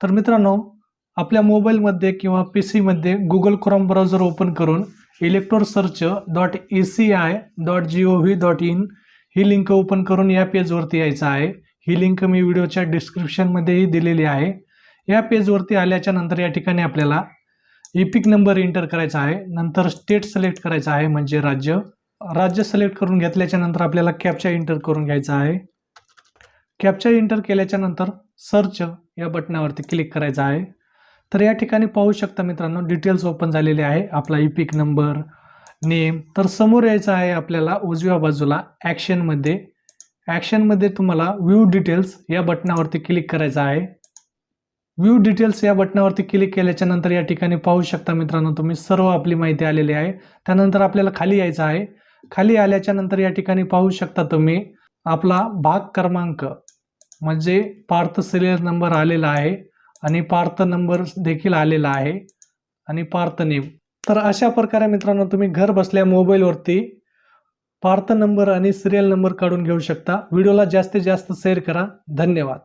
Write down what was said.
तर मित्रांनो आपल्या मोबाईलमध्ये किंवा पी सीमध्ये गुगल क्रोम ब्राउझर ओपन करून electoral search dot E C I dot G O V dot in he link open करून या पेजवरती यायचं आहे. ही लिंक मी व्हिडिओच्या डिस्क्रिप्शनमध्येही दिलेली आहे. या पेजवरती आल्याच्यानंतर या ठिकाणी आपल्याला इपिक नंबर एंटर करायचा आहे. नंतर स्टेट सिलेक्ट करायचं आहे म्हणजे राज्य. राज्य सिलेक्ट करून घेतल्याच्या नंतर आपल्याला कॅपचा एंटर करून घ्यायचा आहे. कॅप्चर एंटर केल्याच्यानंतर सर्च या बटनावरती क्लिक करायचं आहे. तर या ठिकाणी पाहू शकता मित्रांनो डिटेल्स ओपन झालेले आहे. आपला इपिक नंबर नेम तर समोर यायचं आहे आपल्याला उजव्या बाजूला ॲक्शनमध्ये ॲक्शनमध्ये तुम्हाला व्ह्यू डिटेल्स या बटनावरती क्लिक करायचं आहे. व्ह्यू डिटेल्स या बटनावरती क्लिक केल्याच्यानंतर या ठिकाणी पाहू शकता मित्रांनो तुम्ही सर्व आपली माहिती आलेली आहे. त्यानंतर आपल्याला खाली यायचं आहे. खाली आल्याच्यानंतर या ठिकाणी पाहू शकता तुम्ही आपला भाग क्रमांक. म्हणजे पार्थ सिरियल नंबर आलेला आहे आणि पार्थ नंबर देखील आलेला आहे आणि पार्थ नेम तर अशा प्रकारे मित्रांनो तुम्ही घर बसल्या मोबाईलवरती पार्थ नंबर आणि सिरियल नंबर काढून घेऊ शकता. व्हिडिओला जास्तीत जास्त शेअर करा. धन्यवाद.